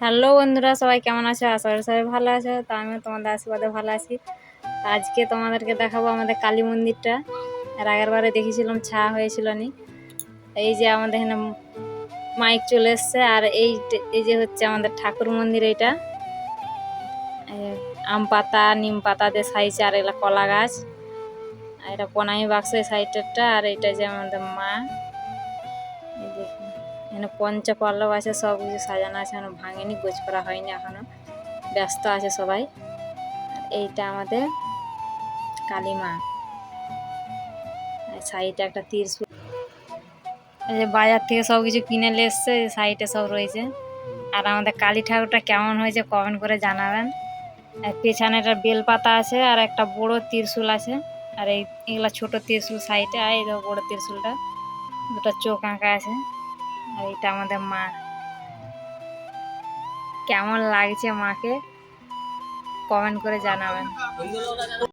Hello বন্ধুরা, সবাই কেমন আছো? আশা করি সবাই ভালো আছো। তো আমিও তোমাদের আশীর্বাদে ভালো আছি। আজকে তোমাদেরকে দেখাবো আমাদের কালী মন্দিরটা। আর আগের বারে দেখেছিলাম ছা হয়েছিল নি। এই যে আমাদের এখানে মাইক চলে এসছে, আর এই এই যে হচ্ছে আমাদের ঠাকুর মন্দির এইটা আম পাতা, নিম পাতা দিয়ে সাইছে আর এগুলা কলা গাছ। আর এটা পনাই বাক্স এই সাইডটা আর এটা যে আমাদের মা। এখানে পঞ্চপল্লব আছে, সব কিছু সাজানো আছে, এখনও ভাঙেনি, গোছ করা হয়নি এখনও। ব্যস্ত আছে সবাই। এইটা আমাদের কালী মা। আর সাইডে একটা তীরশুল। এই যে বাজার থেকে সব কিছু কিনে নিয়ে এসছে সাইডে সব রয়েছে। আর আমাদের কালী ঠাকুরটা কেমন হয়েছে কমেন্ট করে জানাবেন। পেছনে একটা বেলপাতা আছে আর একটা বড় ত্রিশূল আছে। আর এই, এগুলা ছোট ত্রিশূল সাইডে, আর এই বড় ত্রিশূলটা, দুটো চোখ আঁকা আছে। আর এটা আমাদের মা। কেমন লাগছে মাকে? কমেন্ট করে জানাবেন।